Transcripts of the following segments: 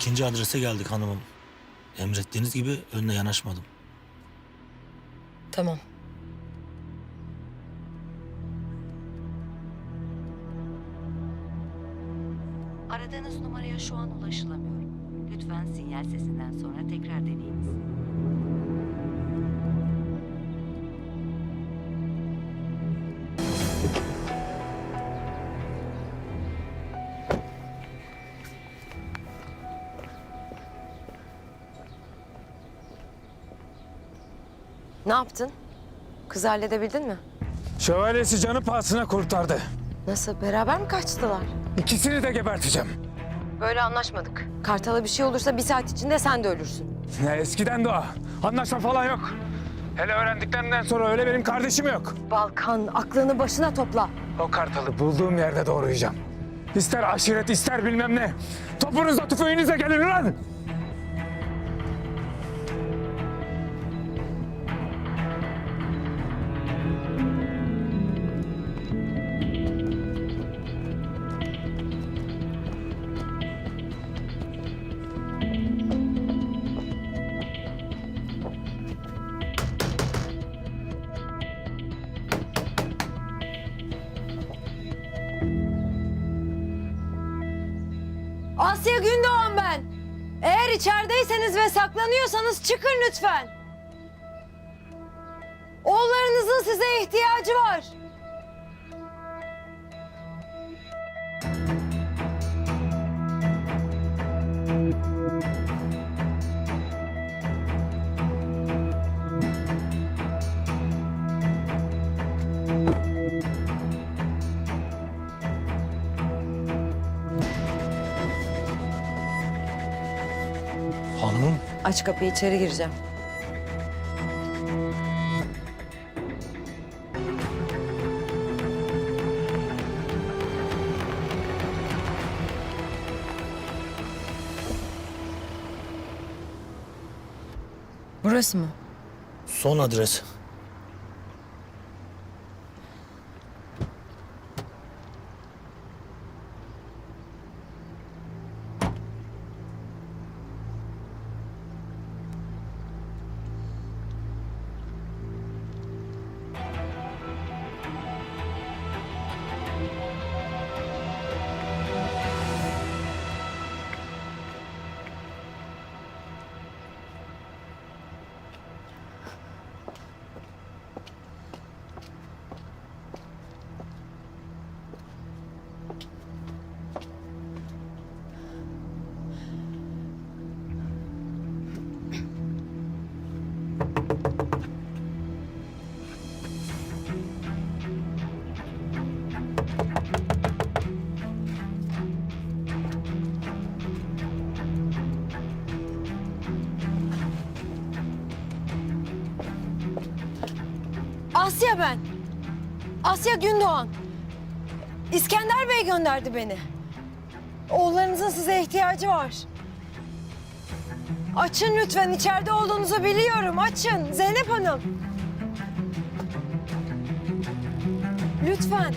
İkinci adrese geldik hanımım. Emrettiğiniz gibi önüne yanaşmadım. Tamam. Aradığınız numaraya şu an ulaşılamıyor. Lütfen sinyal sesinden sonra tekrar deneyiniz. Ne yaptın? Kızı halledebildin mi? Şövalyesi canı pahasına kurtardı. Nasıl? Beraber mi kaçtılar? İkisini de geberteceğim. Böyle anlaşmadık. Kartal'a bir şey olursa bir saat içinde sen de ölürsün. Ne eskiden de o. Anlaşma falan yok. Hele öğrendiklerinden sonra öyle benim kardeşim yok. Balkan, aklını başına topla. O kartalı bulduğum yerde doğrayacağım. İster aşiret ister bilmem ne. Topunuzla tüfeğinizle gelin lan. Asya Gündoğan ben. Eğer içerideyseniz ve saklanıyorsanız çıkın lütfen. Oğullarınızın size ihtiyacı var. Aç kapıyı içeri gireceğim. Burası mı? son adres. Asya ben. Asya Gündoğan. İskender Bey gönderdi beni. Oğullarınızın size ihtiyacı var. Açın lütfen. içeride olduğunuzu biliyorum. Açın. Zeynep Hanım. Lütfen.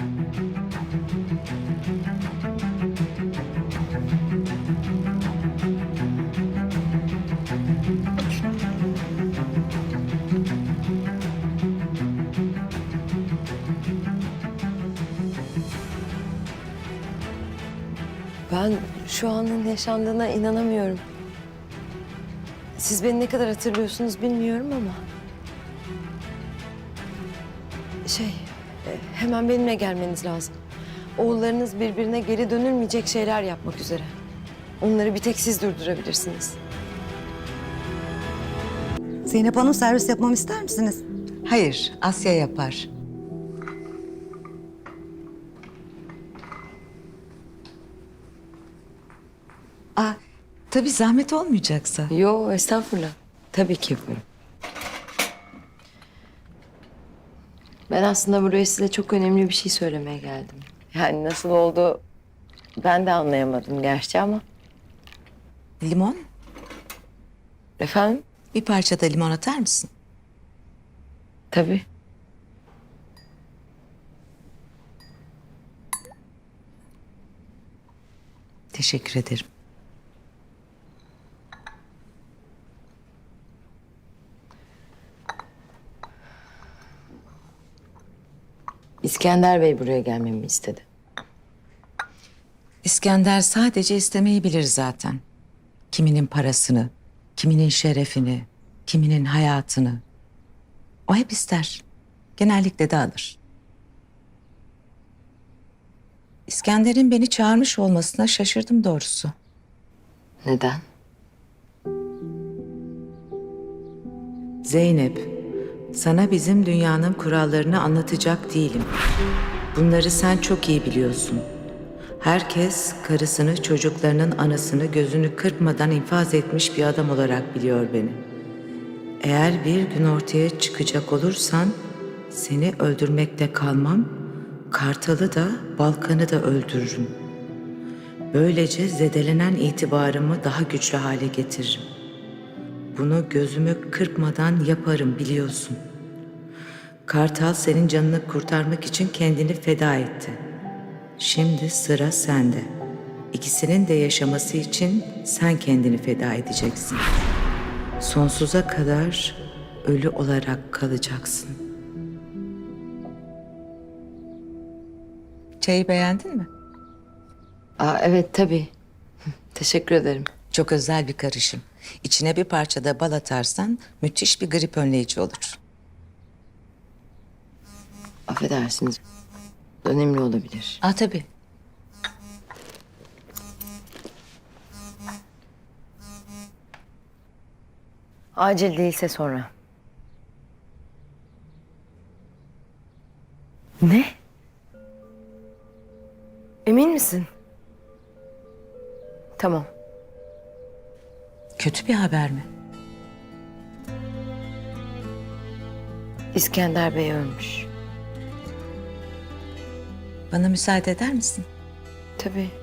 Ben şu anın yaşandığına inanamıyorum. Siz beni ne kadar hatırlıyorsunuz bilmiyorum ama... Şey, e, hemen benimle gelmeniz lazım. Oğullarınız birbirine geri dönülmeyecek şeyler yapmak üzere. Onları bir tek siz durdurabilirsiniz. Zeynep Hanım servis yapmamı ister misiniz? Hayır, Asya yapar. Aa, tabii zahmet olmayacaksa. Yo, estağfurullah. Tabii ki yaparım. Ben aslında buraya size çok önemli bir şey söylemeye geldim. Yani nasıl oldu ben de anlayamadım gerçi ama. Limon, Efendim? bir parça da limon atar mısın? Tabii. Teşekkür ederim. İskender Bey buraya gelmemi istedi. İskender sadece istemeyi bilir zaten. Kiminin parasını, kiminin şerefini, kiminin hayatını. O hep ister. Genellikle de alır. İskender'in beni çağırmış olmasına şaşırdım doğrusu. Neden? Zeynep, sana bizim dünyanın kurallarını anlatacak değilim. Bunları sen çok iyi biliyorsun. Herkes karısını, çocuklarının anasını gözünü kırpmadan infaz etmiş bir adam olarak biliyor beni. Eğer bir gün ortaya çıkacak olursan seni öldürmekte kalmam, Kartal'ı da Balkan'ı da öldürürüm. Böylece zedelenen itibarımı daha güçlü hale getiririm. Bunu gözümü kırpmadan yaparım biliyorsun. Kartal senin canını kurtarmak için kendini feda etti. Şimdi sıra sende. İkisinin de yaşaması için sen kendini feda edeceksin. Sonsuza kadar ölü olarak kalacaksın. Çayı beğendin mi? Aa, evet tabii. Teşekkür ederim. Çok özel bir karışım. İçine bir parça da bal atarsan müthiş bir grip önleyici olur. Affedersiniz. Önemli olabilir. Aa tabii. Acil değilse sonra. Ne? Emin misin? Tamam. Kötü bir haber mi? İskender Bey ölmüş. Bana müsaade eder misin? Tabii.